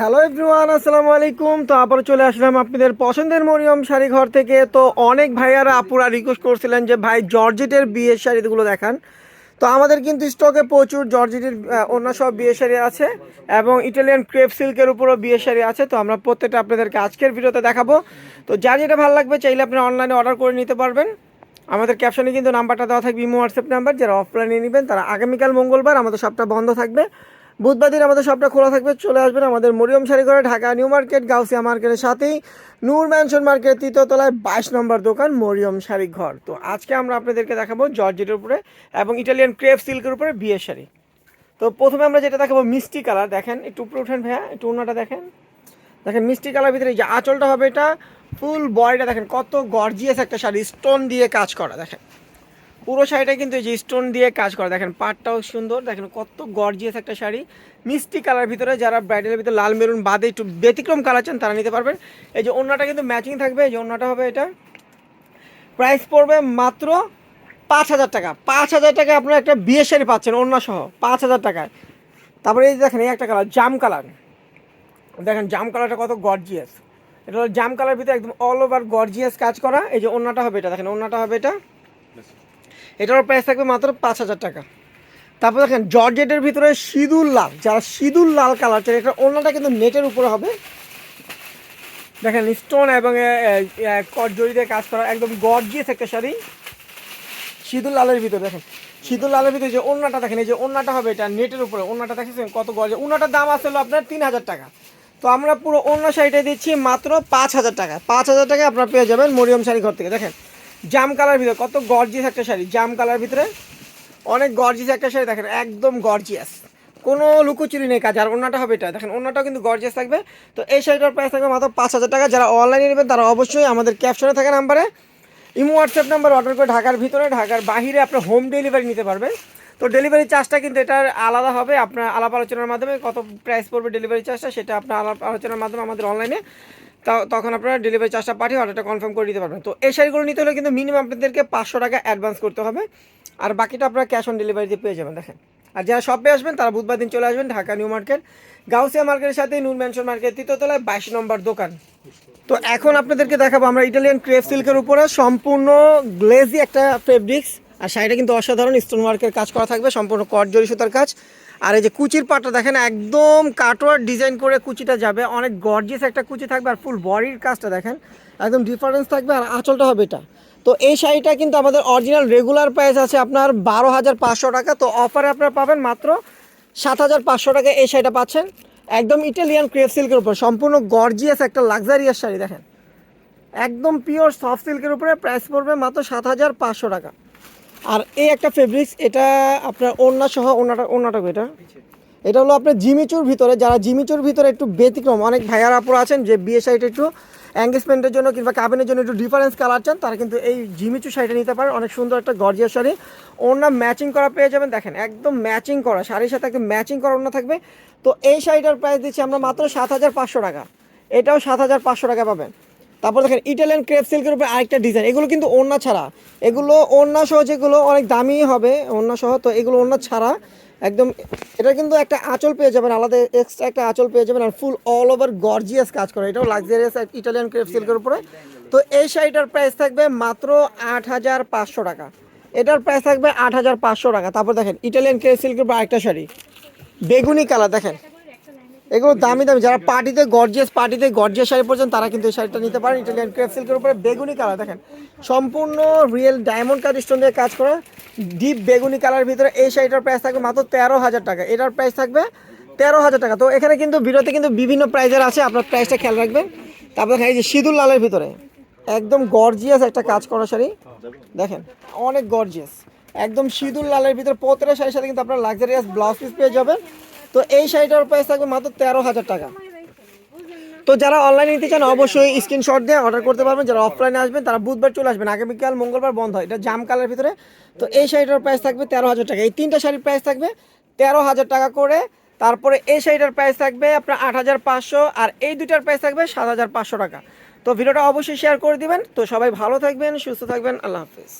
Hello everyone আসসালামু আলাইকুম। তো আবার চলে আসলাম আপনাদের পছন্দের মরিয়ম শাড়ি ঘর থেকে। তো অনেক ভাইয়ারা আপুরা রিকোয়েস্ট করছিলেন যে, ভাই, জর্জেটের বিয়ের শাড়িগুলো দেখান। তো আমাদের কিন্তু স্টকে প্রচুর জর্জেটের অন্য সব বিয়ের শাড়ি আছে এবং ইটালিয়ান ক্রেপ সিল্কের উপরও বিয়ের শাড়ি আছে। তো আমরা প্রত্যেকটা আপনাদেরকে আজকের ভিডিওতে দেখাবো। তো যার যেটা ভালো লাগবে চাইলে আপনি অনলাইনে অর্ডার করে নিতে পারবেন। আমাদের ক্যাপশনে কিন্তু নাম্বারটা দেওয়া থাকবে, ইমো হোয়াটসঅ্যাপ নাম্বার যারা অফলাইনে নেবেন, তারা আগামীকাল মঙ্গলবার আমাদের সবটা বন্ধ থাকবে। বুধবার দিন আমাদের সবটা খোলা থাকবে, চলে আসবেন আমাদের মরিয়ম শাড়িঘরে, ঢাকা নিউ মার্কেট, গাউসিয়া মার্কেটের সাথেই। নূর ম্যানশন মার্কেট, তৃতীয় তলায় বাইশ নম্বর দোকান, মরিয়ম শাড়ি ঘর তো আজকে আমরা আপনাদেরকে দেখাবো জর্জেটের উপরে এবং ইটালিয়ান ক্রেপ সিল্কের উপরে বিয়ের শাড়ি। তো প্রথমে আমরা যেটা দেখাবো, মিষ্টি কালার। দেখেন, একটু উপরে উঠেন ভাইয়া, একটু অন্যটা দেখেন। দেখেন, মিষ্টি কালার ভিতরে যে আঁচলটা হবে এটা, ফুল বডিটা দেখেন, কত গর্জিয়াস একটা শাড়ি, স্টোন দিয়ে কাজ করা, দেখেন। পুরো শাড়িটা কিন্তু এই যে স্টোন দিয়ে কাজ করা। দেখেন, পাটটাও সুন্দর। দেখেন, কত গর্জিয়াস একটা শাড়ি। মিষ্টি কালার ভিতরে যারা ব্রাইডালের ভিতরে লাল মেরুন বাদে একটু ব্যতিক্রম কালার চান তারা নিতে পারবেন। এই যে অন্যটা কিন্তু ম্যাচিং থাকবে। এই যে অন্যটা হবে এটা। প্রাইস পড়বে মাত্র পাঁচ হাজার টাকা। পাঁচ হাজার টাকায় আপনারা একটা বিয়ের শাড়ি পাচ্ছেন অন্য সহ। পাঁচ হাজার টাকায়। তারপরে এই দেখেন, এই একটা কালার জাম কালার দেখেন, জাম কালারটা কত গর্জিয়াস এটা হলো জাম কালার ভিতরে একদম অল ওভার গর্জিয়াস কাজ করা। এই যে অন্যটা হবে এটা। দেখেন অন্যটা হবে এটা। এটার প্রাইস থাকবে মাত্র পাঁচ হাজার টাকা। তারপর দেখেন, জর্জেটের ভিতরে সিঁদুর লাল। যারা সিঁদুর লাল কালার চাই এটা অন্যটা কিন্তু নেটের উপরে হবে। দেখেন স্টোন এবং জড়িতে কাজ করা একদম গর্জিয়াস একটা শাড়ি। সিঁদুর লালের ভিতরে দেখেন, সিঁদুর লালের ভিতরে যে অন্যটা দেখেন, এই যে অন্যটা হবে এটা নেটের উপরে। অন্যটা দেখেছেন কত গর্জে অন্যটার দাম আসলে আপনার তিন হাজার টাকা। তো আমরা পুরো অন্য শাড়িটা দিচ্ছি মাত্র পাঁচ হাজার টাকা। পাঁচ হাজার টাকায় আপনারা পেয়ে যাবেন মরিয়ম শাড়ি ঘর থেকে। দেখেন জাম কালার ভিতরে, কত গর্জিয়াস একটা শাড়ি, জাম কালার ভিতরে। অনেক গর্জিয়াস একটা শাড়ি, দেখেন, একদম গর্জিয়াস কোনো লুকোচুরি নেই কাজ, আর অন্যটা হবে এটা। দেখেন অন্যটাও কিন্তু গর্জিয়াস থাকবে। তো এই শাড়িটার প্রাইস থাকবে মাত্র পাঁচ হাজার টাকা। যারা অনলাইনে নেবেন, তারা অবশ্যই আমাদের ক্যাপশনে থাকা নাম্বারে ইমো হোয়াটসঅ্যাপ নাম্বার অর্ডার করে ঢাকার ভিতরে, ঢাকার বাহিরে আপনার হোম ডেলিভারি নিতে পারবেন। তো ডেলিভারি চার্জটা কিন্তু এটার আলাদা হবে। আপনার আলাপ আলোচনার মাধ্যমে কত প্রাইস পড়বে ডেলিভারি চার্জটা সেটা আপনার আলাপ আলোচনার মাধ্যমে আমাদের অনলাইনে তখন আপনারা ডেলিভারি চার্জটা পাঠিয়ে অর্ডারটা কনফার্ম করে দিতে পারবেন। তো এই শাড়িগুলো নিতে হলে কিন্তু মিনিমাম আপনাদেরকে পাঁচশো টাকা অ্যাডভান্স করতে হবে। আর বাকিটা আপনারা ক্যাশ অন ডেলিভারিতে পেয়ে যাবেন, দেখেন। আর যারা শপে আসবেন, তারা বুধবার দিন চলে আসবেন ঢাকা নিউ মার্কেট গাউসিয়া মার্কেটের সাথে নূর ম্যানশন মার্কেট তৃতীয়তলায় বাইশ নম্বর দোকান। তো এখন আপনাদেরকে দেখাবো আমরা ইটালিয়ান ক্রেপ সিল্কের উপরে সম্পূর্ণ গ্লেজি একটা ফেব্রিক্স আর শাড়িটা কিন্তু অসাধারণ স্টোন ওয়ার্কের কাজ করা থাকবে, সম্পূর্ণ কট জরি সুতার কাজ। আর এই যে কুচির পাটটা দেখেন, একদম কাটোয়ার ডিজাইন করে কুচিটা যাবে। অনেক গর্জিয়াস একটা কুচি থাকবে আর ফুল বডির কাজটা দেখেন, একদম ডিফারেন্স থাকবে আর আঁচলটা হবে এটা। তো এই শাড়িটা কিন্তু আমাদের অরিজিনাল রেগুলার প্রাইস আছে আপনার বারো হাজার পাঁচশো টাকা। তো অফারে আপনারা পাবেন মাত্র সাত হাজার পাঁচশো টাকা এই শাড়িটা পাচ্ছেন। একদম ইটালিয়ান ক্রেপ সিল্কের উপর, সম্পূর্ণ গর্জিয়াস একটা লাক্সারিয়াস শাড়ি দেখেন। একদম পিওর সফট সিল্কের উপরে প্রাইস পড়বে মাত্র সাত হাজার পাঁচশো টাকা। আর এই একটা ফেব্রিক্স এটা আপনার ওড়না সহ ওড়নাটা ওড়নাটা এটা? এটা হলো আপনার জিমিচুর ভিতরে, যারা জিমিচুর ভিতরে একটু ব্যতিক্রম, অনেক ভাইয়ার আপুরা আছেন যে বিয়ে শাড়িটা একটু এঙ্গেজমেন্টের জন্য কিংবা কাবিনের জন্য একটু ডিফারেন্স কালার চান, তারা কিন্তু এই জিমিচু শাড়িটা নিতে পারেন। অনেক সুন্দর একটা গর্জিয়াস শাড়ি। ওড়না ম্যাচিং করা পেয়ে যাবেন, দেখেন একদম ম্যাচিং করা, শাড়ির সাথে একদম ম্যাচিং করা ওড়না থাকবে। তো এই শাড়িটার প্রাইস দিচ্ছি আমরা মাত্র সাত হাজার পাঁচশো টাকা। এটাও সাত হাজার পাঁচশো টাকা পাবেন। তারপর দেখেন ইটালিয়ান ক্রেপ সিল্কের উপরে আরেকটা ডিজাইন এগুলো কিন্তু ওড়না ছাড়া। এগুলো ওড়না সহ যেগুলো অনেক দামি হবে, ওড়না সহ, তো এগুলো ওড়না ছাড়া একদম এটা কিন্তু একটা আঁচল পেয়ে যাবেন, আলাদা এক্সট্রা একটা আঁচল পেয়ে যাবেন আর ফুল অল ওভার গর্জিয়াস কাজ করে। এটাও লাক্সারিয়াস ইটালিয়ান ক্রেপ সিল্কের উপরে। তো এই শাড়িটার প্রাইস থাকবে মাত্র আট হাজার পাঁচশো টাকা। এটার প্রাইস থাকবে আট হাজার পাঁচশো টাকা। তারপর দেখেন ইটালিয়ান ক্রেপ সিল্কের উপর আরেকটা শাড়ি। বেগুনি কালার দেখেন। এগুলো দামি দামি, যারা পার্টিতে গর্জিয়াস পার্টিতে গর্জিয়াস শাড়ি পরছেন, তারা কিন্তু এই শাড়িটা নিতে পারেন। ইটালিয়ান ক্রেপ সিল্কের উপরে বেগুনি কালার দেখেন। সম্পূর্ণ রিয়েল ডায়মন্ড কাজ স্টোন দিয়ে কাজ করা ডিপ বেগুনি কালার ভিতরে এই শাড়িটার প্রাইস থাকবে মাত্র তেরো হাজার টাকা। এটার প্রাইস থাকবে তেরো হাজার টাকা। তো এখানে কিন্তু ভিডিওতে কিন্তু বিভিন্ন প্রাইজের আছে, আপনার প্রাইসটা খেয়াল রাখবেন। তারপর এই যে সিঁদুর লালের ভিতরে। একদম গর্জিয়াস একটা কাজ করা শাড়ি। দেখেন, অনেক গর্জিয়াস একদম সিঁদুর লালের ভিতরে প্রত্যেকটা শাড়ির সাথে কিন্তু আপনার লাক্সারিয়াস ব্লাউজ পিস পেয়ে যাবেন। তো এই শাড়িটার প্রাইস থাকবে মাত্র তেরো হাজার টাকা। তো যারা অনলাইনে নিতে চান, অবশ্যই স্ক্রিনশট দিয়ে অর্ডার করতে পারবেন। যারা অফলাইনে আসবেন, তারা বুধবার চলে আসবেন। আগামীকাল মঙ্গলবার বন্ধ হয়। এটা জাম কালার ভিতরে। তো এই শাড়িটার প্রাইস থাকবে তেরো হাজার টাকা। এই তিনটা শাড়ির প্রাইস থাকবে তেরো হাজার টাকা করে। তারপরে এই শাড়িটার প্রাইস থাকবে আপনার আট হাজার পাঁচশো আর এই দুইটার প্রাইস থাকবে সাত হাজার পাঁচশো টাকা। তো ভিডিওটা অবশ্যই শেয়ার করে দিবেন। তো সবাই ভালো থাকবেন, সুস্থ থাকবেন। আল্লাহ হাফিজ।